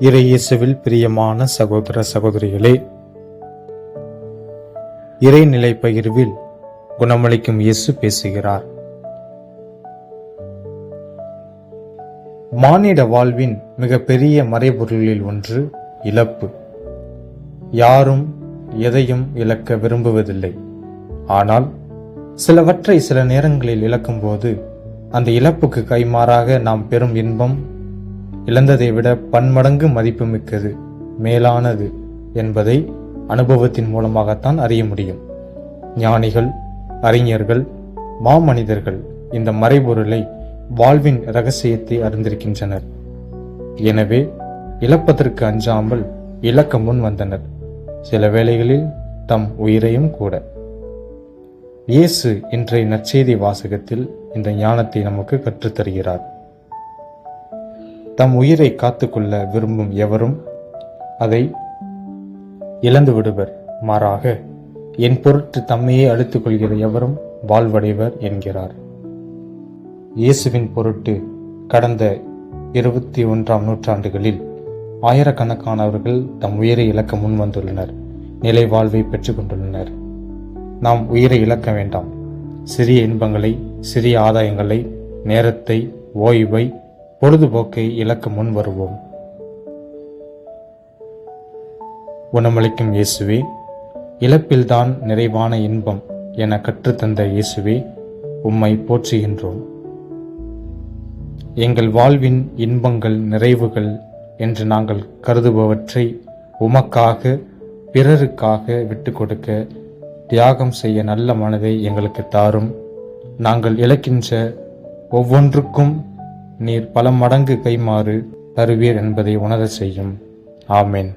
இறையேசுவில் பிரியமான சகோதர சகோதரிகளே இறைநிலை பகிர்வில் குணமளிக்கும் இயேசு பேசுகிறார். மானிட வாழ்வின் மிகப்பெரிய மறைபொருளில் ஒன்று இழப்பு. யாரும் எதையும் இழக்க விரும்புவதில்லை. ஆனால் சிலவற்றை சில நேரங்களில் இழக்கும்போது அந்த இழப்புக்கு கைமாறாக நாம் பெறும் இன்பம் இழந்ததை விட பன்மடங்கு மதிப்புமிக்கது மேலானது என்பதை அனுபவத்தின் மூலமாகத்தான் அறிய முடியும். ஞானிகள் அறிஞர்கள் மாமனிதர்கள் இந்த மறைபொருளை வாழ்வின் ரகசியத்தை அறிந்திருக்கின்றனர். எனவே இழப்பதற்கு அஞ்சாமல் இழக்க முன் வந்தனர். சில வேளைகளில் தம் உயிரையும் கூட. இயேசு இன்றைய நற்செய்தி வாசகத்தில் இந்த ஞானத்தை நமக்கு கற்றுத்தருகிறார். தம் உயிரை காத்துக்கொள்ள விரும்பும் எவரும் அதை இழந்து விடுவர் மாறாக என் பொருட்டு தம்மையே அழித்துக் கொள்கிற எவரும் வாழ்வடைவர் என்கிறார். இயேசுவின் பொருட்டு கடந்த இருபத்தி ஒன்றாம் நூற்றாண்டுகளில் ஆயிரக்கணக்கானவர்கள் தம் உயிரை இழக்க முன் வந்துள்ளனர் நிலை வாழ்வை பெற்றுக்கொண்டுள்ளனர் நாம் உயிரை இழக்க வேண்டாம். சிறிய இன்பங்களை சிறிய ஆதாயங்களை நேரத்தை ஓய்வை பொழுதுபோக்கை இழக்க முன் வருவோம். உணமளிக்கும் இயேசுவே இழப்பில்தான் நிறைவான இன்பம் என கற்றுத்தந்த இயேசுவே உம்மை போற்றுகின்றோம். எங்கள் வாழ்வின் இன்பங்கள் நிறைவுகள் என்று நாங்கள் கருதுபவற்றை உமக்காக பிறருக்காக விட்டு கொடுக்க தியாகம் செய்ய நல்ல மனதை எங்களுக்கு தாரும். நாங்கள் இழக்கின்ற ஒவ்வொன்றுக்கும் நீர் பல மடங்கு கைமாறு தருவீர் என்பதை உணர செய்யும். ஆமேன்.